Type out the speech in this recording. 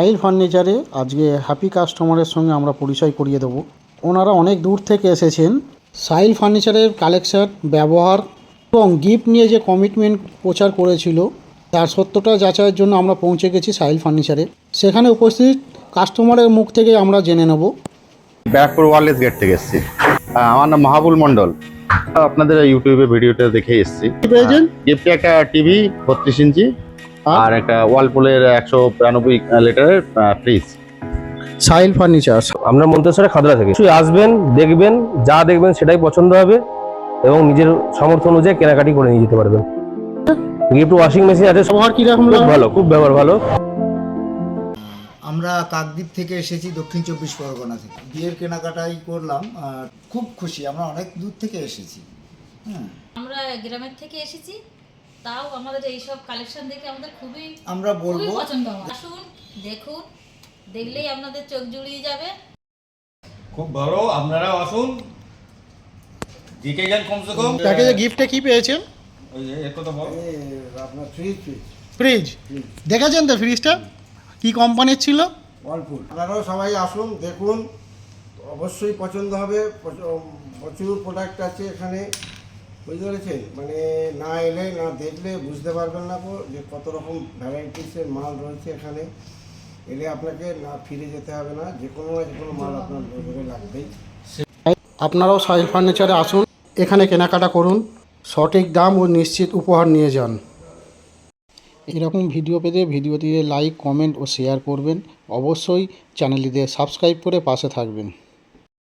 সাহিল ফার্নিচারে আজকে হ্যাপি কাস্টমারের সঙ্গে আমরা পরিচয় করিয়ে দেবো। ওনারা অনেক দূর থেকে এসেছেন। সাহিল ফার্নিচারের কালেকশন ব্যবহার এবং গিফট নিয়ে যে কমিটমেন্ট প্রচার করেছিল তার সত্যটা যাচাইয়ের জন্য আমরা পৌঁছে গেছি সাহিল ফার্নিচারে। সেখানে উপস্থিত কাস্টমারের মুখ থেকে আমরা জেনে নেব। ব্যারাকপুর ওয়ারলেস গেট থেকে এসেছি। আমার নাম মাহাবুল মন্ডল আপনাদের ইউটিউবে ভিডিওটা দেখে এসেছি। পেয়েছেন? গিফটে একটা টিভি বত্রিশ ইঞ্চি। আর একটা ওয়ালপুলের একশো বিরানব্বই লিটারের ফ্রিজ সাহিল ফার্নিচার আমরা মন্তেশ্বরে খাদরা থেকে। শুধু আসবেন দেখবেন যা দেখবেন সেটাই পছন্দ হবে এবং নিজের সামর্থ্য অনুযায়ী কেনাকাটি করে নিয়ে যেতে পারবেন। গিফট ওয়াশিং মেশিন আছে। ব্যবহার কীরকম ভালো খুব ব্যবহার ভালো। আমরা কাকদ্বীপ থেকে এসেছি দক্ষিণ চব্বিশ পরগনা থেকে। বিয়ের কেনাকাটাই করলাম আর খুব খুশি আমরা অনেক দূর থেকে এসেছি। হ্যাঁ আমরা গ্রামের থেকে এসেছি। তাও আমাদের এই সব কালেকশন দেখে আমাদের খুবই আমরা খুবই বলব। পছন্দ আসুন দেখুন দেখলেই আপনাদের চোখ জুড়িয়ে যাবে। খুব ভালো আপনারাও আসুন। জিকে যান কমসে কম? প্যাকেজে গিফটে কি পেয়েছেন? ওই যে এর কথা বল। আপনার ফ্রিজ ফ্রিজ ফ্রিজ দেখেছেন তো ফ্রিজটা কি কোম্পানির ছিল? ওয়ালপুল আপনারাও সবাই আসুন দেখুন। অবশ্যই পছন্দ হবে। প্রচুর প্রোডাক্ট আছে এখানে। বুঝতে পেরেছেন? মানে না এলে, না দেখলে বুঝতে পারবেন না যে কত রকম ভ্যারাইটিসের মাল রয়েছে এখানে। এলে আপনাকে না ফিরে যেতে হবে না, যে কোনো না যে কোনো মাল আপনার নজরে লাগবেই। আপনারাও সাহিল ফার্নিচারে আসুন, এখানে কেনাকাটা করুন, সঠিক দাম ও নিশ্চিত উপহার নিয়ে যান। এরকম ভিডিও পেতে ভিডিওটিতে লাইক কমেন্ট ও শেয়ার করবেন। অবশ্যই চ্যানেলটিতে সাবস্ক্রাইব করে পাশে থাকবেন।